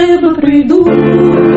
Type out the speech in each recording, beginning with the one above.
тебе прийду.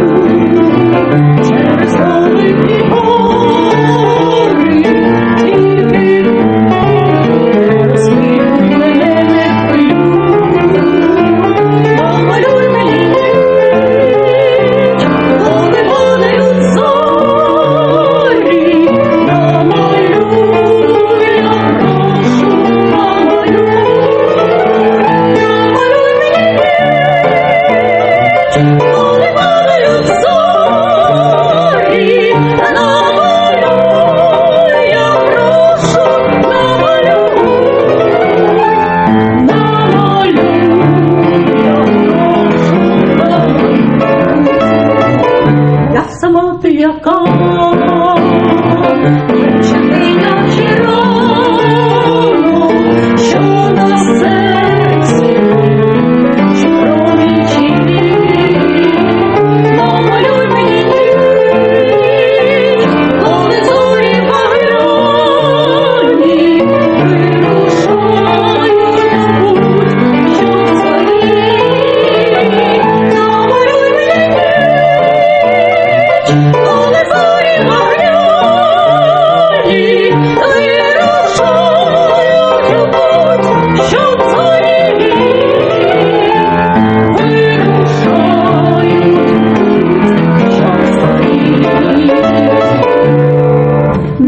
you're gone.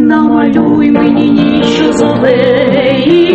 намалюй мені ніч, що зове і.